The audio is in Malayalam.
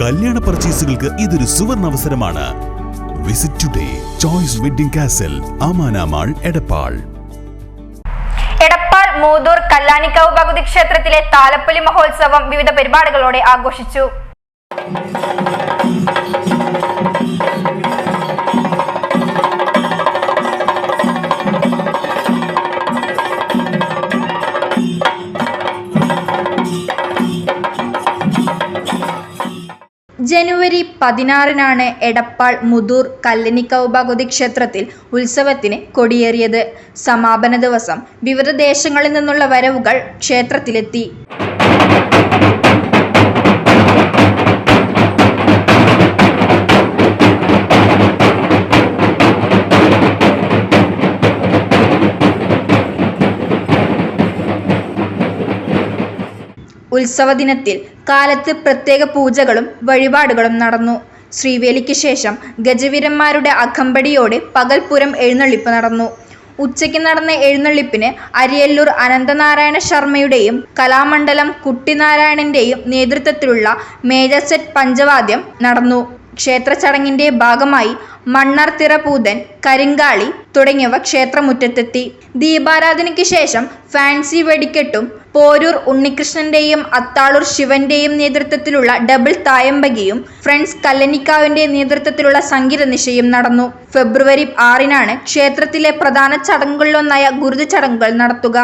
കല്യാണ പർച്ചേസുകൾക്ക് ഇതൊരു സുവർണ അവസരമാണ്. Visit today Choice Wedding Castle ആമാനാമാൾ Edappal. Edappal Muthur Kallanikkavu Bhagavathi ക്ഷേത്രത്തിലെ താലപ്പൊലി മഹോത്സവം വിവിധ പരിപാടികളോടെ ആഘോഷിച്ചു. ജനുവരി പതിനാറിനാണ് എടപ്പാൾ മുതൂർ കല്ലനിക്കാവ് ഭഗവതി ക്ഷേത്രത്തിൽ ഉത്സവത്തിന് കൊടിയേറിയത്. സമാപന ദിവസം വിവിധ ദേശങ്ങളിൽ നിന്നുള്ള വരവുകൾ ക്ഷേത്രത്തിലെത്തി. ഉത്സവ ദിനത്തിൽ കാലത്ത് പ്രത്യേക പൂജകളും വഴിപാടുകളും നടന്നു. ശ്രീവേലിക്ക് ശേഷം ഗജവീരന്മാരുടെ അകമ്പടിയോടെ പകൽപുരം എഴുന്നള്ളിപ്പ് നടന്നു. ഉച്ചയ്ക്ക് നടന്ന എഴുന്നള്ളിപ്പിന് അരിയല്ലൂർ അനന്തനാരായണ ശർമ്മയുടെയും കലാമണ്ഡലം കുട്ടിനാരായണന്റെയും നേതൃത്വത്തിലുള്ള മേജർ സെറ്റ് പഞ്ചവാദ്യം നടന്നു. ക്ഷേത്ര ചടങ്ങിന്റെ ഭാഗമായി മണ്ണർത്തിറ പൂതൻ കരിങ്കാളി തുടങ്ങിയവ ക്ഷേത്രമുറ്റത്തെത്തി. ദീപാരാധനയ്ക്ക് ശേഷം ഫാൻസി വെടിക്കെട്ടും പോരൂർ ഉണ്ണികൃഷ്ണന്റെയും അത്താളൂർ ശിവന്റെയും നേതൃത്വത്തിലുള്ള ഡബിൾ തായമ്പകിയും ഫ്രണ്ട്സ് കല്ലനിക്കാവിന്റെ നേതൃത്വത്തിലുള്ള സംഗീത നിശയും നടന്നു. ഫെബ്രുവരി ആറിനാണ് ക്ഷേത്രത്തിലെ പ്രധാന ചടങ്ങുകളിലൊന്നായ ഗുരുതി ചടങ്ങുകൾ നടത്തുക.